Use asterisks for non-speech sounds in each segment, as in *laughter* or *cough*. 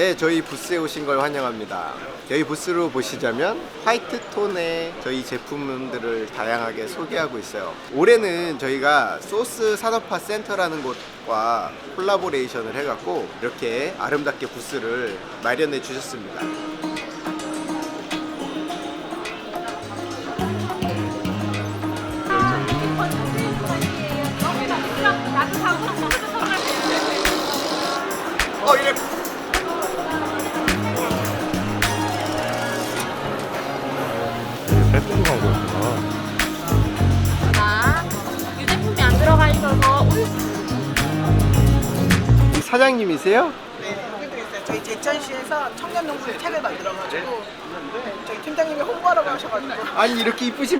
네, 저희 부스에 오신 걸 환영합니다. 저희 부스로 보시자면 화이트 톤의 저희 제품들을 다양하게 소개하고 있어요. 올해는 저희가 소스 산업화 센터라는 곳과 콜라보레이션을 해갖고 이렇게 아름답게 부스를 마련해 주셨습니다. 사장님이세요? 네, 있어요. 저희 제천시에서 청년농부 책을 만들어가지고 네, 저희 팀장님이 홍보하러 가셔가지고. 아니 이렇게 이쁘신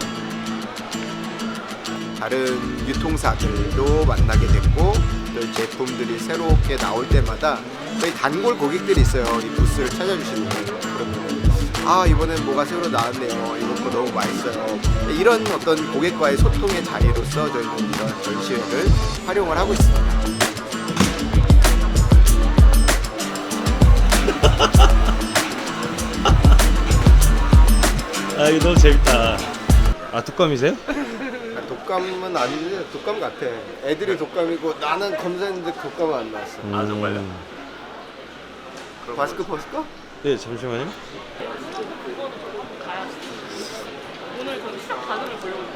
다른 유통사들도 만나게 됐고 또 제품들이 새롭게 나올 때마다 저희 단골 고객들이 있어요. 이 부스를 찾아주시는 그러면 아 이번엔 뭐가 새로 나왔네요. 이거 거 너무 맛있어요. 이런 어떤 고객과의 소통의 자리로서 저희는 이런 전시회를 활용을 하고 있습니다 아 이거 너무 재밌다. 아 뚜껑이세요? 아, 독감은 아닌데 독감 같아 애들이 독감이고 나는 검사했는데 독감은 안 나왔어 아 정말요? 마스크 벗을까? 네 잠시만요. 오늘 그 시작 반응을 보려고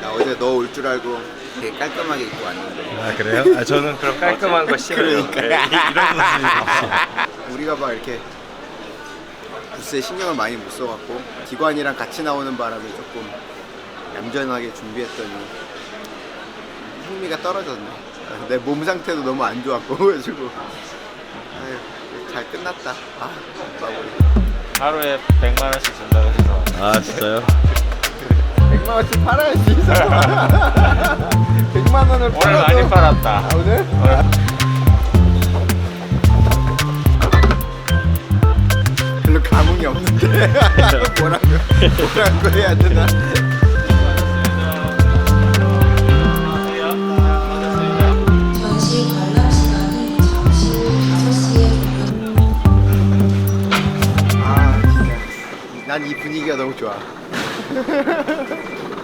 나 어제 너 올 줄 알고 되게 깔끔하게 입고 왔는데 아 그래요? 아 저는 그럼 깔끔한 거 싫어요. 그러니까. 네, 이- 이런 모습이 *laughs* 우리가 막 이렇게 부스에 신경을 많이 못 써갖고 기관이랑 같이 나오는 바람에 조금 얌전하게 준비했더니 흥미가 떨어졌네. 내 몸 상태도 너무 안 좋았고 그래가지고. 아유, 잘 끝났다. 아 마무리. 하루에 100만 원씩 준다고 해서. 아 진짜요? *laughs* 100만 원씩 팔아야지 이 사람아 100만 *laughs* 원을 오늘 팔아도. 많이 팔았다. 아, 오늘? 별로 감흥이 없는데. *laughs* 뭐라고 뭐라고 해야 되나. 전시 관람 시간은 잠시 후 5시에 종료. 아 진짜. 난 이 분위기가 너무 좋아 *laughs*